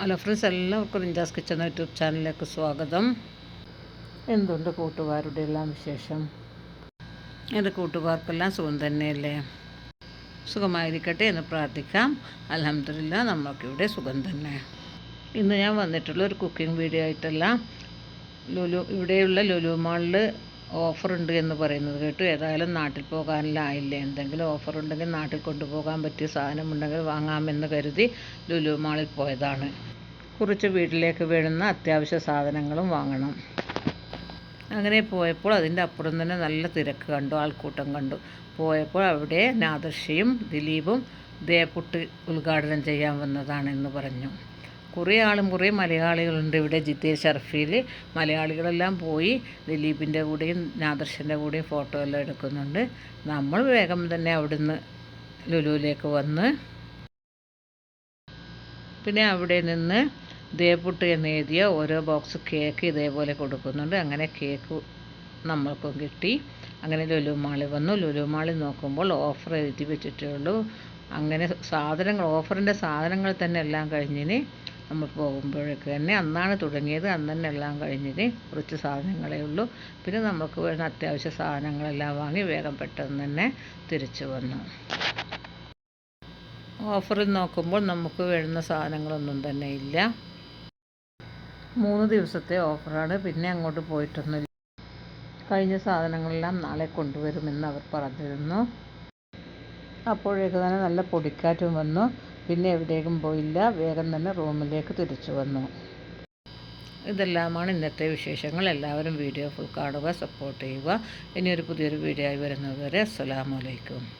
Hello friends എല്ലാവർക്കും റിഞ്ചാസ് kitchen YouTube ചാനലിലേക്ക് സ്വാഗതം. എന്തുണ്ട് കൂട്ടുകാരുടെ എല്ലാം വിശേഷം? എന്റെ കൂട്ടുകാർക്കെല്ലാം സുഖം തന്നെയല്ലേ? സുഖമായിരിക്കട്ടെ എന്ന് പ്രാർത്ഥിക്കാം. അലഹമില്ല നമ്മൾക്കിവിടെ സുഖം തന്നെ. ഇന്ന് ഞാൻ വന്നിട്ടുള്ള ഒരു കുക്കിംഗ് വീഡിയോ ആയിട്ടല്ല ലുലു ഇവിടെയുള്ള ലുലു മാളിൽ ഓഫർ ഉണ്ട് എന്ന് പറയുന്നത് കേട്ടു. ഏതായാലും നാട്ടിൽ പോകാനില്ലായില്ലേ? എന്തെങ്കിലും ഓഫർ ഉണ്ടെങ്കിൽ നാട്ടിൽ കൊണ്ടുപോകാൻ പറ്റിയ സാധനം ഉണ്ടെങ്കിൽ വാങ്ങാമെന്ന് കരുതി ലുലു മാളിൽ പോയതാണ്. കുറച്ച് വീട്ടിലേക്ക് വേണ്ടുന്ന അത്യാവശ്യ സാധനങ്ങളും വാങ്ങണം. അങ്ങനെ പോയപ്പോൾ അതിന്റെ അപ്പുറം തന്നെ നല്ല തിരക്ക് കണ്ടു ആൾക്കൂട്ടം കണ്ടു. പോയപ്പോൾ അവിടെ നാദർഷയും ദിലീപും ദേപുട്ട് ഉദ്ഘാടനം ചെയ്യാൻ വന്നതാണെന്ന് പറഞ്ഞു. കുറേ ആളും കുറേ മലയാളികളുണ്ട് ഇവിടെ ജിത്തേഷ് ഷർഫിയിൽ മലയാളികളെല്ലാം പോയി ദിലീപിന്റെ കൂടെയും നാദർശന്റെ കൂടെയും ഫോട്ടോ എല്ലാം എടുക്കുന്നുണ്ട്. നമ്മൾ വേഗം തന്നെ അവിടുന്ന് ലുലുവിലേക്ക് വന്ന് പിന്നെ അവിടെ നിന്ന് ദേപുട്ട് എന്ന് എഴുതിയ ഓരോ ബോക്സ് കേക്ക് ഇതേപോലെ കൊടുക്കുന്നുണ്ട്. അങ്ങനെ കേക്ക് നമ്മൾക്കും കിട്ടി. അങ്ങനെ ലുലു മാളിൽ വന്നു. ലുലു മാളിൽ നോക്കുമ്പോൾ ഓഫർ എഴുതി വെച്ചിട്ടേ ഉള്ളൂ അങ്ങനെ സാധനങ്ങൾ ഓഫറിന്റെ സാധനങ്ങൾ തന്നെ എല്ലാം കഴിഞ്ഞിന് നമ്മൾ പോകുമ്പോഴേക്ക് തന്നെ അന്നാണ് തുടങ്ങിയത്. അന്ന് തന്നെ എല്ലാം കഴിഞ്ഞിട്ട് കുറച്ച് സാധനങ്ങളേ ഉള്ളൂ. പിന്നെ നമുക്ക് വേണ്ട അത്യാവശ്യ സാധനങ്ങളെല്ലാം വാങ്ങി വേഗം പെട്ടെന്ന് തന്നെ തിരിച്ചു വന്നു. ഓഫറിൽ നോക്കുമ്പോൾ നമുക്ക് വേണ്ട സാധനങ്ങളൊന്നും തന്നെ ഇല്ല. മൂന്ന് ദിവസത്തെ ഓഫറാണ്. പിന്നെ അങ്ങോട്ട് പോയിട്ടൊന്നുമില്ല. കഴിഞ്ഞ സാധനങ്ങളെല്ലാം നാളെ കൊണ്ടുവരുമെന്ന് അവർ പറഞ്ഞിരുന്നു. അപ്പോഴേക്ക് തന്നെ നല്ല പൊടിക്കാറ്റും വന്നു. പിന്നെ എവിടേക്കും പോയില്ല. വേഗം തന്നെ റൂമിലേക്ക് തിരിച്ചു വന്നു. ഇതെല്ലാമാണ് ഇന്നത്തെ വിശേഷങ്ങൾ. എല്ലാവരും വീഡിയോ ഫുൾ കാണുക സപ്പോർട്ട് ചെയ്യുക. ഇനിയൊരു പുതിയൊരു വീഡിയോ ആയി വരുന്നത് വരെ അസ്സലാമലൈക്കും